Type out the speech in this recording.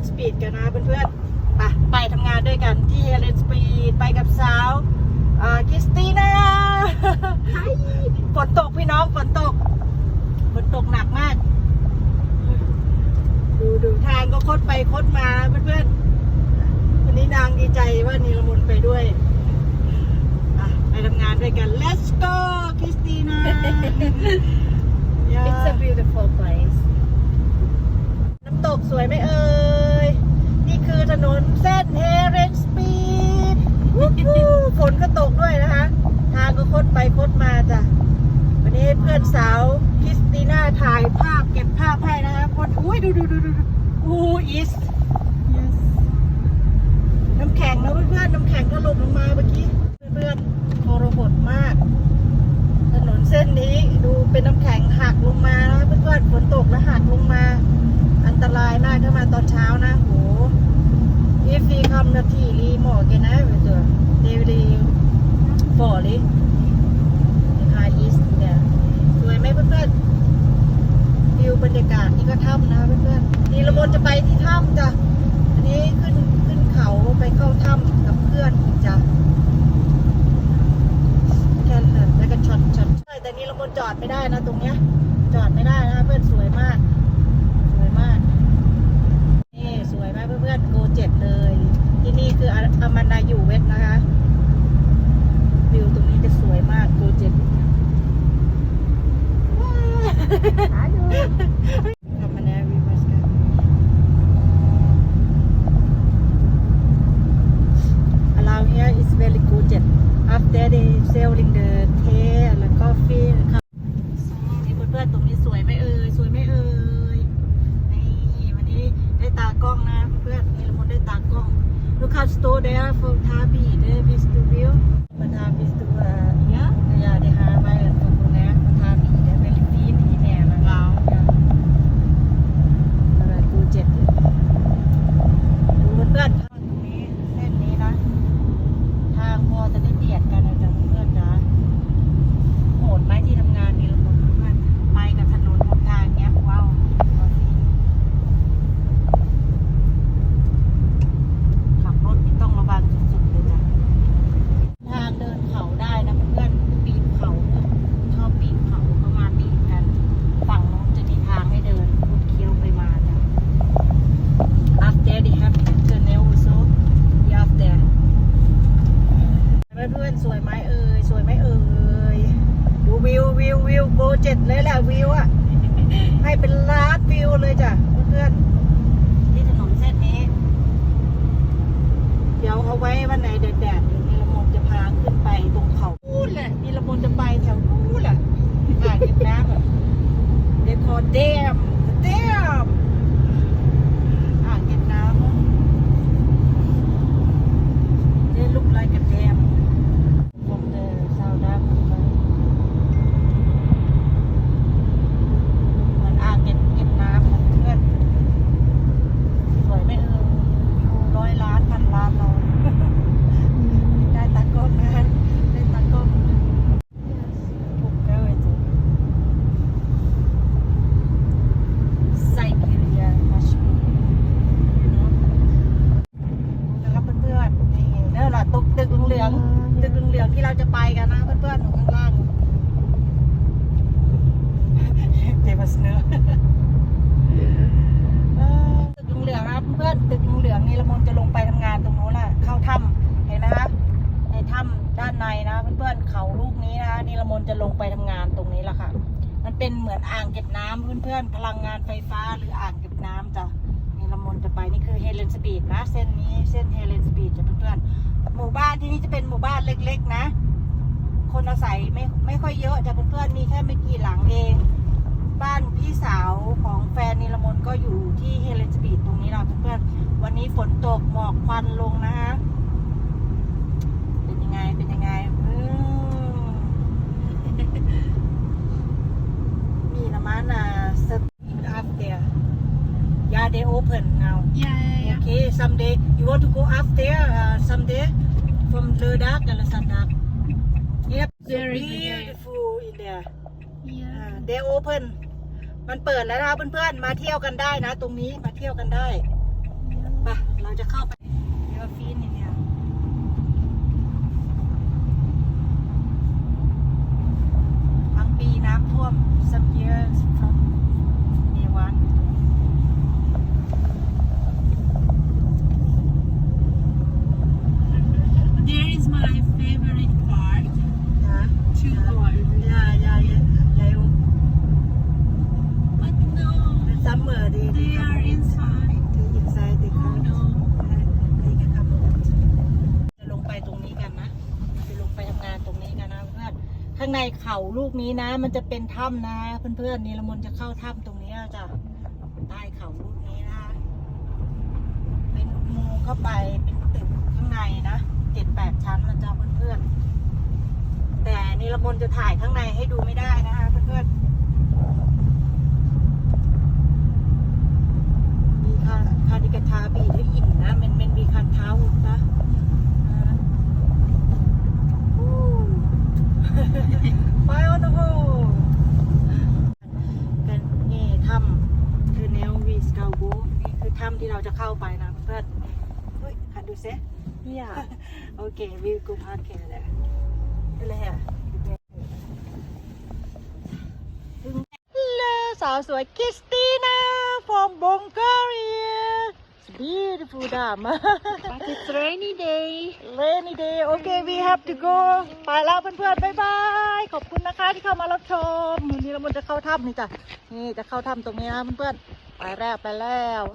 นสปีดกันนะเพื่อนๆไปไปทำงานด้วยกันที่เฮเลนสปีดไปกับสาวเอ่อคริสติน่าฝนตกพี่น้องฝนตกฝนตกหนักมาก ดูดูทางก็คดไปคดมาเพื่อนๆวันนี้นางดีใจว่านีละมุนไปด้วยอะไปทำงานด้วยกัน let's go คริสติน่า It's a beautiful place. น้ำตกสวยไหมเอ่ย นี่คือถนนเส้นเฮเรนสปีดฝนก็ตกด้วยนะคะ ทางก็ คดไปคดมาจ้ะ วันนี้เพื่อนสาวคริสติน่าถ่ายภาพเก็บภาพให้นะคะคนอุ้ยดูดูดูดูดูอูอิสน้ำแข็งนะเพื่อนๆน้ำแข็งถล่มลงมาเมื่อกี้ เพื่อนๆทรหดมาก ถนนเส้นนี้ดูเป็นน้ำแข็งหักลงมานะเพื่อนๆฝนตกแล้วหักลงมา อันตรายมากถ้ามาตอนเช้านะโห if we come the tea รีหมอกกันนะเพื่อนๆ they will fall เลยฮาอีสเนี่ยสวยไหมเพื่อนๆวิวบรรยากาศนี่ก็ถ้ำนะ เพื่อนๆนี่เราบนจะไปที่ถ้ำจ้ะ อันนี้ขึ้นขึ้นเขาไปเข้าถ้ำกับเพื่อนจ้ะแค่นั้นแล้วก็ช็อตช็อตใช่แต่นี่เราบนจอดไม่ได้นะตรงเนี้ย จอดไม่ได้นะเพื่อนสวยมาก สวยมาก นี่สวยมากเพื่อนๆโกเจ็ดเลย ที่นี่คืออามันดาอยู่เวทนะคะ วิวตรงนี้จะสวยมากโกเจ็ดท resto deh ล้านวิวเลยจ้ะเพื่อนๆที่ถนนเส้นนี้ เดี๋ยวเอาไว้วันไหนแดดๆเดี๋ยวนิรมนต์จะพาขึ้นไปตรงเขานู่นแหละนิรมนต์จะไปแถวนู้นแหละอ่างเก็บน้ำอะเดคอเดมเดมอ่างเก็บน้ำอะ They look like a dam from the South Africa เหมือนอ่างเก็บเก็บน้ำนะเพื่อน สวยไหมเอออยู่ร้อยล้านพันล้านเราได้ตากล้องนะได้ตากล้องถูกแล้วไอ้จุ๊ไซบีเรียมาชูนะครับเพื่อนๆนี่เด้ อล่ะตึกตึกเหลืองๆตึกเหลืองๆที่เราจะไปกันนะเพื่อนๆอยู่ข้างล่างเทวสเนอเออตึกเหลืองๆนะครับเพื่อนตึกเหลืองๆนี่ละมนจะลงไปทำงานตรงนู้นน่ะ เข้าถ้ำเห็นไหมคะในถ้ำด้านในนะเพื่อนๆเขาลูกนี้นะนี่ละมนจะลงไปทำงานตรงนี้แหละค่ะ มันเป็นเหมือนอ่างเก็บน้ำเพื่อนๆพลังงานไฟฟ้าหรืออ่างเก็บน้ำจ้ะนี่ละมนจะไปนี่คือเฮเลนสปีดนะ เส้นนี้เส้นเฮเลนสปีดจ้ะเพื่อนๆ หมู่บ้านที่นี่จะเป็นหมู่บ้านเล็ก ๆ นะ คนอาศัยไม่ไม่ค่อยเยอะจ้ะเพื่อนๆมีแค่ไม่กี่หลังเอง บ้านพี่สาวของแฟนนิรมนก็อยู่ที่เฮเลนสปีดตรงนี้เราเพื่อนๆวันนี้ฝนตกหมอกควันลงนะฮะเป็นยังไงเป็นยังไงมีละมันอะสตีนอัพเดีย Yeah, they open now. Yeah, yeah, Okay, someday you want to go up there uh, someday from Lerdak and Sandak. Yep, so Very good, yeah. beautiful in there. yeah. เด y open มันเปิดแล้วนะคะเพื่อนๆมาเที่ยวกันได้นะ ตรงนี้มาเที่ยวกันได้เข้าไปเรือฟีนนี่เนี่ยบางปีน้ำท่วม some years from day one There is my favorite part. นะ Two hours. ยายายายาย But no, ซัมเมอร์ดี they are inside. ที่อินไซด์ติด Oh ข้าง no. นี่กันครับจะลงไปตรงนี้กันนะจะลงไปทำงานตรงนี้กันนะเพื่อนข้างในเขาลูกนี้นะ มันจะเป็นถ้ำนะ เพื่อนๆนี่ละมนจะเข้าถ้ำตรงนี้จ้ะใต้เขาลูกนี้นะคะ เป็นอุโมงเข้าไปเป็นตึกข้างในนะเจ็ดแปดชั้นนะจ๊ะเพื่อนๆแต่นี่ละมนจะถ่ายข้างในให้ดูไม่ได้นะคะเพื่อนๆ มีคาคาดิกาทาบีที่อิ่มนะมันมันมีคันเท้านะอ่าอู้ ไปออนโฮกันนี่ถ้ำคือแนววีสกาโบนี่คือถ้ำที่เราจะเข้าไปนะเพื่อนเฮ้ยคันดูเซ Yeah. โอเควิวกูพาร์คแคร์เลยไปเลยอะถึงแล้วสาวสวยคริสติน่า from Bulgaria It's beautiful ดา ม But it's rainy day. rainy day โอเค we have to go ไปแล้วเพื่อนๆบ๊ายบาย ขอบคุณนะคะที่เข้ามารับชมวันนี้เรามันจะเข้าถ้ำนี่จ้ะ นี่จะเข้าถ้ำตรงนี้นะเพื่อนๆ ไปแล้วไปแล้ว